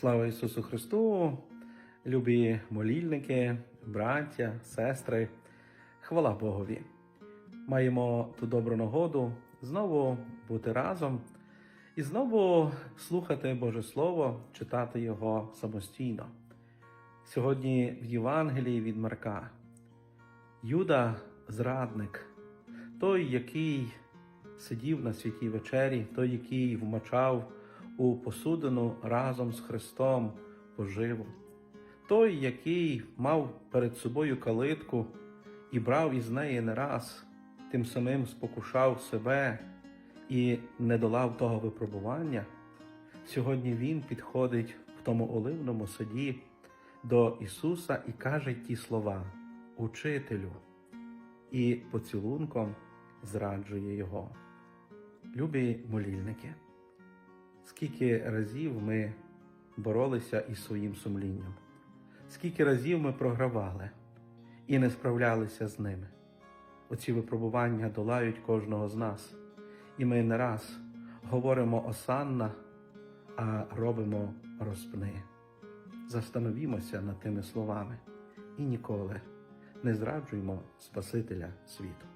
Слава Ісусу Христу, любі молільники, браття, сестри, хвала Богові. Маємо ту добру нагоду знову бути разом і знову слухати Боже Слово, читати його самостійно. Сьогодні в Євангелії від Марка. Юда зрадник, той, який сидів на святій вечері, той, який вмочав у посудину разом з Христом поживу, той, який мав перед собою калитку і брав із неї не раз, тим самим спокушав себе і не долав того випробування. Сьогодні він підходить в тому оливному саді до Ісуса і каже ті слова Учителю, і поцілунком зраджує Його. Любі молільники, скільки разів ми боролися із своїм сумлінням, скільки разів ми програвали і не справлялися з ними. Оці випробування долають кожного з нас, і ми не раз говоримо осанна, а робимо розпни. Застановімося над тими словами і ніколи не зраджуймо Спасителя світу.